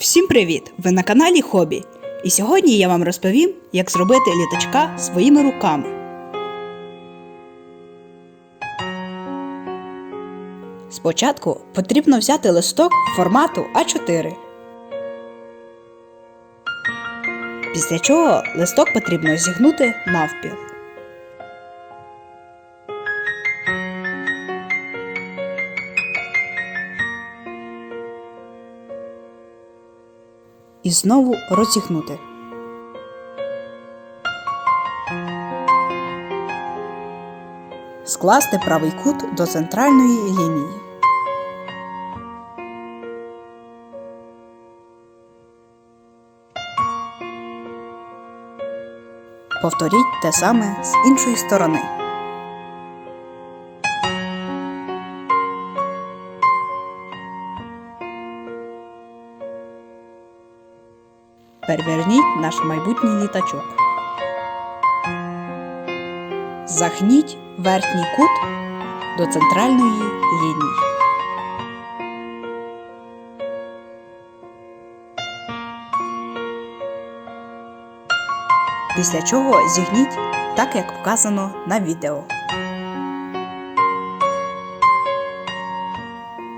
Всім привіт! Ви на каналі Хобі. І сьогодні я вам розповім, як зробити літачка своїми руками. Спочатку потрібно взяти листок формату А4. Після чого листок потрібно зігнути навпіл. І знову розігнути. Скласти правий кут до центральної лінії. Повторіть те саме з іншої сторони. Переверніть наш майбутній літачок. Загніть верхній кут до центральної лінії. Після чого зігніть так, як вказано на відео.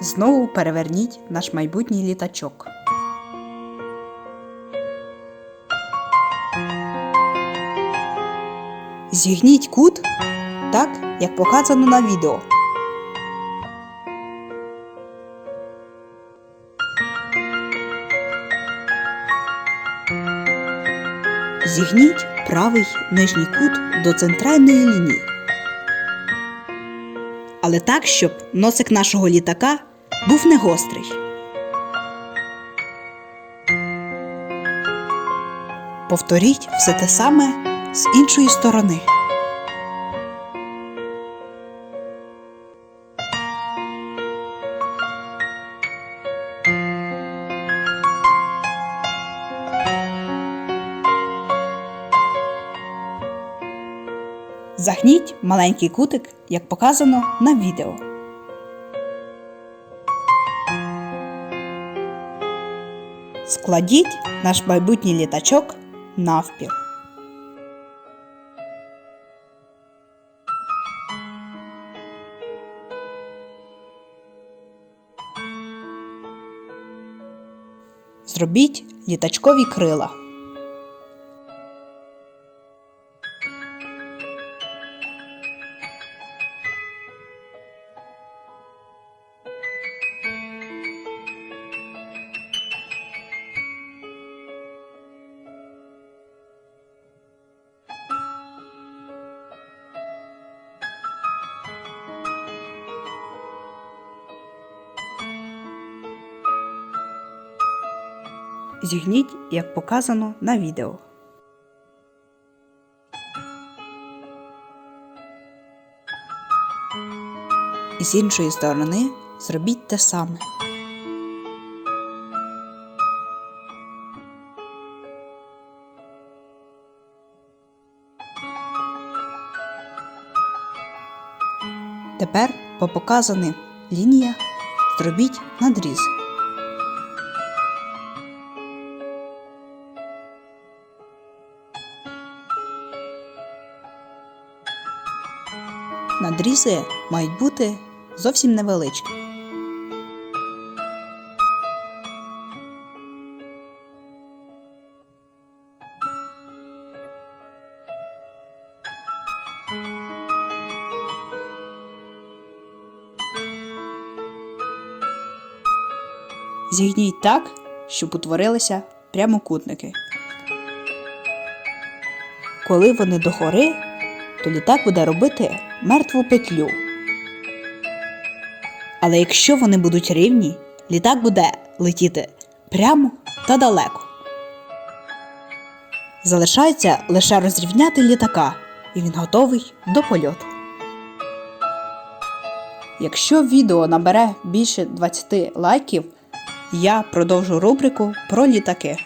Знову переверніть наш майбутній літачок. Зігніть кут так, як показано на відео. Зігніть правий нижній кут до центральної лінії. Але так, щоб носик нашого літака був не гострий. Повторіть все те саме з іншої сторони. Загніть маленький кутик, як показано на відео. Складіть наш майбутній літачок навпіл. Зробіть літачкові крила. Зігніть, як показано на відео. І з іншої сторони зробіть те саме. Тепер по показаних лініях зробіть надріз. Надрізи мають бути зовсім невеличкі. Зігніть так, щоб утворилися прямокутники. Коли вони догори, то літак буде робити мертву петлю. Але якщо вони будуть рівні, літак буде летіти прямо та далеко. Залишається лише розрівняти літака, і він готовий до польоту. Якщо відео набере більше 20 лайків, я продовжу рубрику про літаки.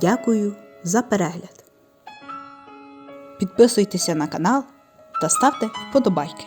Дякую за перегляд. Підписуйтеся на канал та ставте вподобайки.